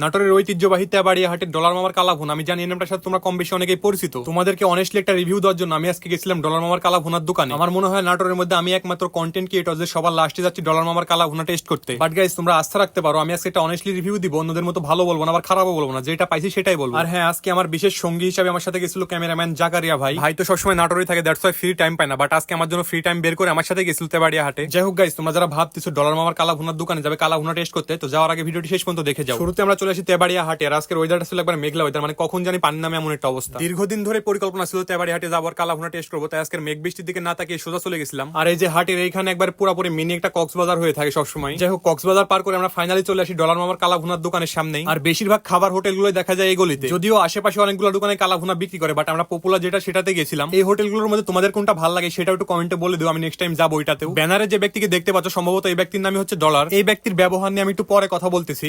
নাটোরের ঐতিহ্যবাহী তেবাড়িয়া হাটের ডলার মামার কালা ভুনা আমি জানি নামটার সাথে তোমরা কম বেশি অনেকেই পরিচিত। তোমাদেরকে অনেস্টলি একটা রিভিউ দেওয়ার জন্য আমি আজকে গেছিলাম ডলার মামার কালা ভুনার দোকানে। আমার মনে হয় নাটোরের মধ্যে আমি একমাত্র কন্টেন্ট ক্রিয়েটর যে সবার লাস্টে যাচ্ছি ডলার মামার কালা ভুনা টেস্ট করতে। বাট গাইস তোমরা আস্থা রাখতে পারো, আমি আজকে একটা অনেস্টলি রিভিউ দিব, অন্যদের মতো ভালো বলব না, আবার খারাপও বলব না, যেটা পাইছি সেটাই বলব। আর হ্যাঁ আজকে আমার বিশেষ সঙ্গী হিসাবে আমার সাথে গেছিল ক্যামেরাম্যান জাকারিয়া ভাই। ভাই তো সবসময় নাটোরে থাকে দ্যাটস ওয়াই ফ্রি টাইম পায় না বাট আজকে আমার জন্য ফ্রি টাইম বের করে আমার সাথে গেছিল তেবাড়িয়া হাটে যাই হোক গাইস তোমরা যারা ভাবতেছো ডলার মামার কালা ভুনার দোকানে যাবে কালা ভুনা টেস্ট করতে, তো যাওয়ার আগে ভিডিওটি শেষ পর্যন্ত দেখে যাও। শুরুতে আমরা চলে আসি তেবাড়িয়া হাটে আর আজকের ওয়েদারটা ছিল একবার মেঘলা ওয়েদার মানে কখন জানি পানি নামে এমন একটা অবস্থা। দীর্ঘদিন ধরে পরিকল্পনা ছিল তেবাড়িয়া হাটে যাবার কালা ভুনা টেস্ট করব তাই আজকের মেঘ বৃষ্টির দিকে না তাকিয়ে সোজা চলে গেছিলাম। আর এই যে হাটের এইখানে একবার পুরোপুরি মিনি একটা কক্সবাজার হয়ে থাকে সবসময়। যাই হোক কক্সবাজার পার করে আমরা ফাইনালি চলে আসি ডলার মামার কালা ভুনার দোকানের সামনেই। আর বেশিরভাগ খাবার হোটেলগুলো দেখা যায় এই গলিতে। যদিও আশেপাশে অনেকগুলো দোকানে কালা ভুনা বিক্রি করে বাট আমরা পপুলার যেটা সেটাতে গেছিলাম। এই হোটেলগুলোর মধ্যে তোমাদের কোনটা ভালো লাগে সেটা একটু কমেন্টে বলে দিও আমি নেক্সট টাইম যাব ওইটাতেও। ব্যানারে যে ব্যক্তিকে দেখতে পাচ্ছ সম্ভবত এই ব্যক্তির নামই হচ্ছে ডলার। এই ব্যক্তির ব্যবহার নিয়ে আমি একটু পরে কথা বলতেছি।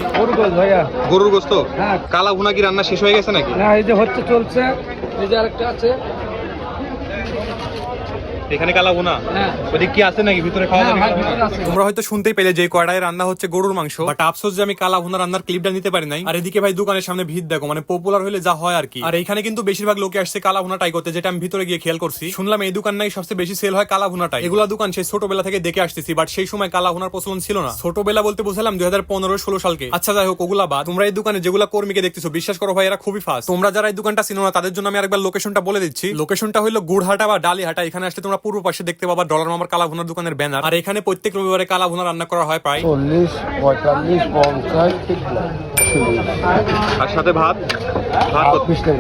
ভাইয়া। গরুর গোস্ত? হ্যাঁ। কালা ভুনা কি রান্না শেষ হয়ে গেছে নাকি? না এই যে হচ্ছে চলছে। এই যে আরেকটা আছে। এখানে কালা ভুনা? হ্যাঁ। ওদিক কি আছে নাকি? ভিতরে খাওয়া হ্যাঁ। তোমরা হয়তো শুনতেই পেলে যে কয়টায় রান্না হচ্ছে গরুর মাংস। বাট আফসোস যে আমি কালা ভুনা রান্নার ক্লিপটা নিতে পারি নাই। আর এদিকে ভাই দোকানের সামনে ভিড় দেখো মানে পপুলার হলে যা হয় আর কি। আর এখানে কিন্তু বেশিরভাগ লোকে আসছে কালা ভুনা ট্রাই করতে যেটা আমি ভিতরে গিয়ে খেয়াল করছি। শুনলাম এই দোকান নাই সবচেয়ে বেশি সেল হয় কালা ভুনাটাই এগুলা দোকান সেই ছোটবেলা থেকে দেখে আসতেছি বাট সেই সময় কালা ভুনার প্রচলন ছিল না। ছোটবেলা বলতে বুঝলাম দুই হাজার পনেরো ষোলো সালকে। আচ্ছা যাই হোক ওগুলা বাদ। তোমরা এই দোকানে যেগুলা কর্মীকে দেখতেছো বিশ্বাস করো ভাই এরা খুবই ফাস্ট তোমরা যারা এই দোকানটা চিনো না তাদের জন্য আমি আরেকবার লোকেশনটা বলে দিচ্ছি। লোকেশনটা হলো গুড়হাটা বা ডালিহাটা। এখানে আসলে তোমরা পূর্ব পাশে দেখতে পাবা ডলার মামার কালা ভুনার দোকানের ব্যানার। আর এখানে প্রত্যেক রবিবারে কালা ভুনা রান্না করা হয় প্রায়। চল্লিশ পঁয়তাল্লিশ পঞ্চাশ আর সাথে ভাত? ভাত বিশ টাকা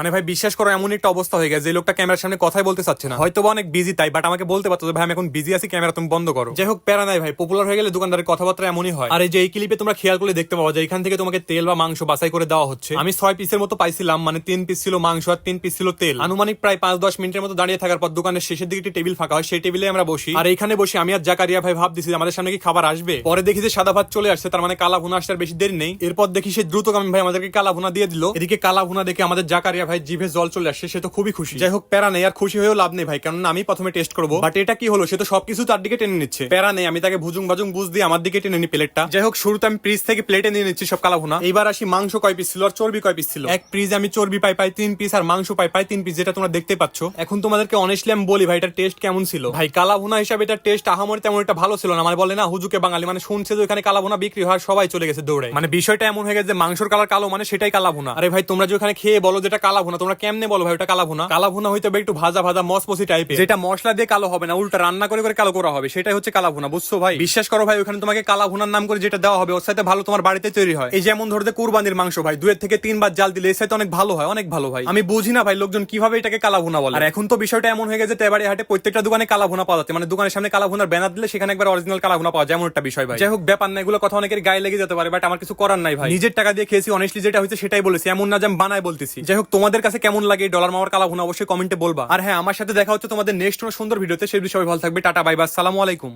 মানে ভাই বিশ্বাস করো এমন একটা অবস্থা হয়ে গেছে যে লোকটা ক্যামেরার সামনে কথাই বলতে চাচ্ছে না। হয়তো অনেক বিজি তাই বাট আমাকে বলতে পারতো ভাই আমি এখন বিজি আছি ক্যামেরা তুমি বন্ধ করো। যাই হোক প্যারা নাই ভাই পপুলার হয়ে গেলে দোকানদারের কথাবার্তা এমনই হয়। আর এই যে এই ক্লিপে তোমরা খেয়াল করে দেখতে পাওয়া যায় এখান থেকে তোমাকে তেল বা মাংস বাছাই করে দেওয়া হচ্ছে। আমি ছয় পিসের মতো পাইছিলাম মানে তিন পিস ছিল মাংস আর তিন পিস ছিল তেল। আনুমানিক প্রায় পাঁচ দশ মিনিটের মতো দাঁড়িয়ে থাকার পর দোকানের শেষের দিকে একটি টেবিল ফাঁকা হয় সেই টেবিলে আমরা বসি। আর এখানে বসে আমি আর জাকারিয়া ভাই ভাবতেছি যে আমাদের সামনে কি খাবার আসবে? পরে দেখি যে সাদা ভাত চলে আসছে তার মানে কালা ভুনা আসতে আর বেশি দেরি নেই। এরপর দেখি সে দ্রুতগামী ভাই আমাদেরকে কালা ভুনা দিয়ে দিল। এদিকে কালা ভুনা দেখে আমাদের জাকারিয়া ভাই জিভে জল চলে আসছে, সে তো খুবই খুশি। যাই হোক, প্যারা নেই, আর খুশি হয়েও লাভ নেই ভাই কারণ আমি প্রথমে টেস্ট করব। বাট এটা কি হলো? সে তো সবকিছু তার দিকে টেনে নিচ্ছে। প্যারা নেই, আমি তাকে ভুজুং বাজুং বুঝ দিয়ে আমার দিকে টেনে নি প্লেটটা যাই হোক, শুরুতে আমি প্রিজ থেকে প্লেটে নিয়ে নিচ্ছি সব কালা ভুনা। এইবার আসি মাংস কয় পিস ছিল আর চর্বি কয় পিস ছিল? এক পিস আমি চর্বি পাই পাই তিন পিস আর মাংস পাই পাই তিন পিস যেটা তোমরা দেখতে পাচ্ছ। এখন তোমাদেরকে অনেস্টলি আমি বলি ভাই এটার টেস্ট কেমন ছিল? ভাই, কালা ভুনা হিসাবে এটার টেস্ট আহামরি তেমন একটা ভালো ছিল না। মানে বলে না, হুজুকে বাঙালি মানে শুনছে যে ওখানে কালা ভুনা বিক্রি হয় সবাই চলে গেছে দৌড়ে মানে বিষয়টা এমন হয়ে গেছে যে মাংসর কালার কালো মানে সেটাই কালা ভুনা। আরে ভাই, তোমরা যে ওখানে খেয়ে বলো যেটা কালা ভুনা, তোমরা কেমনে বলো ভাই ওটা কালা ভুনা? কালা ভুনা হইতে হবে একটু ভাজা ভাজা মসমসি টাইপের যেটা মশলা দিয়ে কালো হবে না, উল্টা রান্না করে করে কালো করা হবে, সেটাই হচ্ছে কালা ভুনা, বুঝছ ভাই? বিশ্বাস করো ভাই, ওখানে তোমাকে কালা ভুনার নাম করে যেটা দেওয়া হবে, ওর সাথে ভালো তোমার বাড়িতে তৈরি হয়। এই যেমন ধরতে কুরবানির মাংস ভাই, দুয়ের থেকে তিনবার জাল দিলে এর সাথে অনেক ভালো হয়, অনেক ভালো হয় আমি বুঝি না ভাই, লোকজন কীভাবে এটাকে কালা ভুনা বলে। আর এখন তো বিষয়টা এমন হয়ে গেছে তেবাড়ি হাটে, প্রত্যেকটা দোকানে কালা ভুনা পাওয়া যাচ্ছে। মানে দোকানের সামনে কালা ভুনার ব্যানার দিলে সেখানে একবার অরিজিনাল কালা ভুনা পাওয়া যায়, এমন একটা বিষয় ভাই। যাই হোক, ব্যাপার না এগুলো কথা অনেকের গায়ে লেগে যেতে পারে বাট আমার কিছু করার নাই ভাই। নিজের টাকা দিয়ে খেয়েছি অনেস্টলি যেটা হয়েছে সেটাই বলেছি। এমন না যে আমি বানায় বলতেছি। যাই হোক, তোমাদের কাছে কেমন লাগে ডলার মামার কালা অবশ্যই কমেন্টে বলবা। আর হ্যাঁ আমার সাথে দেখা হচ্ছে তোমাদের নেক্সট সুন্দর ভিডিওতে সেই বিষয়ে ভালো থাকবে, টাটা বাই বাই আসসালামু আলাইকুম।